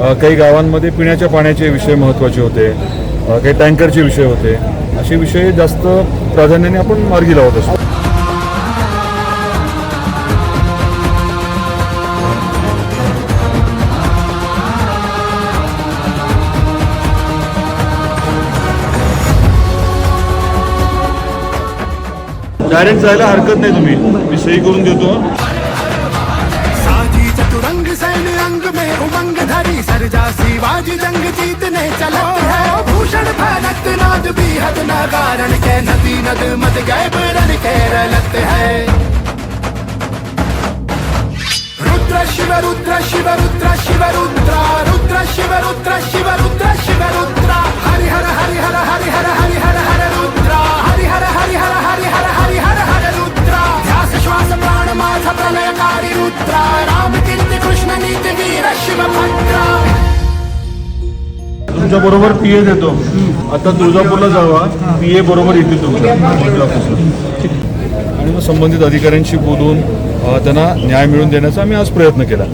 काही गावांमध्ये पिण्याच्या पाण्याचे विषय महत्त्वाचे होते. काही टँकरचे विषय होते. असे विषय जास्त प्राधान्याने आपण मार्गी लावत असतो. डायरेक्ट जायला हरकत नाही तुम्ही. मी सही करून देतो. सरजा शिवाजी जंग जीतने चलत है। भूषण फैलत नाद भी हद नगारण के नदी नद मद गए बरन के रलत है। रुद्र शिव रुद्र शिव रुद्र शिव, रुद्र रुद्र शिव रुद्र शिव रुद्र शिव, रुद्र। हरि हर हरि हर हरि हर हरि हर हर रुद्र। हरि हर हरि हर हरि हर हरि हर हर रुद्र। ध्यास, श्वास, प्राण माथ प्रलयकारी रुद्र। राम, कीर्ति, कृष्ण, नीति, वीर, शिव भद्र तुमच्या बरोबर पी ए देतो. आता तुळजापूरला जावा. पी ए बरोबर येते तुमच्या. आणि मग संबंधित अधिकाऱ्यांशी बोलून त्यांना न्याय मिळवून देण्याचा आम्ही आज प्रयत्न केला.